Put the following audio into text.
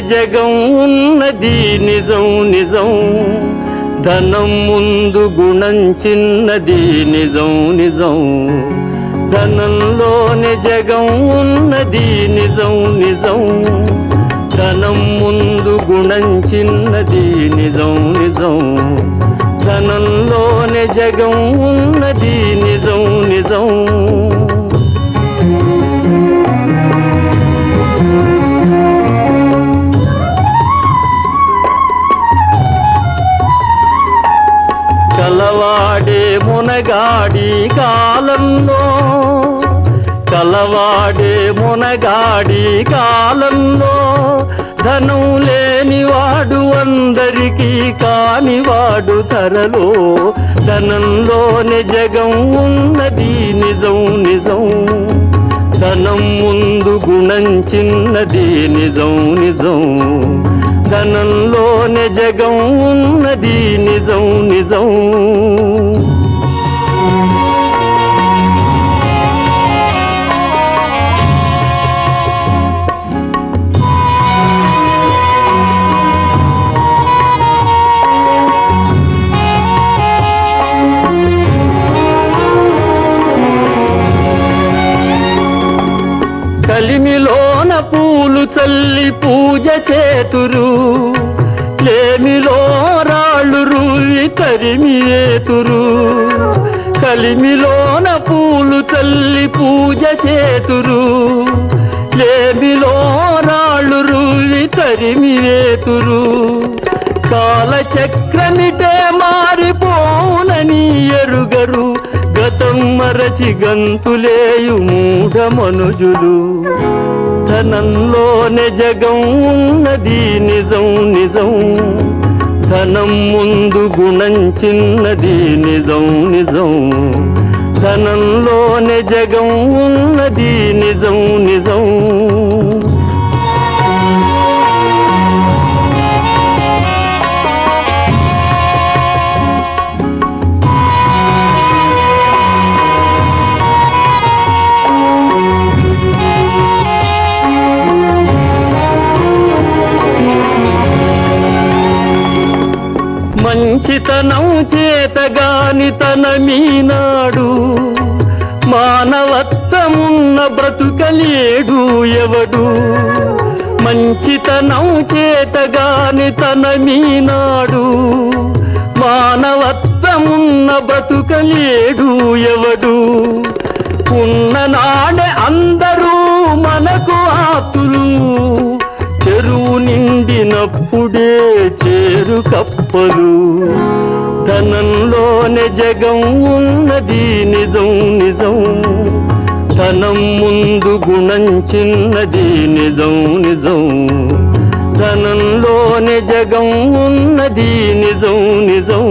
జగం ఉన్నది నిజం నిజం. ధనం ముందు గుణం చిన్నది నిజం నిజం. ధనంలోని జగం ఉన్నది నిజం నిజం. ధనం ముందు గుణం చిన్నది నిజం నిజం. ధనంలోని జగం ఉన్నది కలవాడే మునగాడి కాలంలో కలవాడే మునగాడి కాలంలో ధనం లేనివాడు అందరికీ కానివాడు తరలో ధనంలోని జగం ఉన్నది నిజం నిజం. ధనం ముందు గుణం చిన్నది నిజం నిజం. ధనంలోని జగం ఉన్నది నిజం నిజం. కలిమిలోన పూలు చల్లి పూజ చేతురు లేమిలో తరిమి ఏతురు కలిమిలోన పూలు తల్లి పూజ చేతురు. లేమిలో రాళ్ళు రూయి తరిమి ఏతురు కాలచక్రమిటే మారిపోనని ఎరుగరు. గతం మరచి గంతులేయు మూఢ మనుజులు. ధనంలోనే జగం ఉన్నది నిజం ధనం ముందు గుణం చిన్నది నిజం నిజం. ధనంలోనే జగం ఉన్నది నిజం నిజం. మంచితనం చేతగాని తన మీనాడు. మానవత్వమున్న బ్రతుకలేడు ఎవడు. మంచితనం చేతగాని తన మీనాడు. మానవత్వమున్న బ్రతుకలేడు ఎవడు. ఉన్న నాడే అందరూ మనకు ఆతులు. చెరువు నిండినప్పుడే చేరు కప్పలు ధనంలోనే జగం ఉన్నది నిజం నిజం. ధనం ముందు గుణం చిన్నది నిజం నిజం. ధనంలోనే జగం ఉన్నది నిజం నిజం.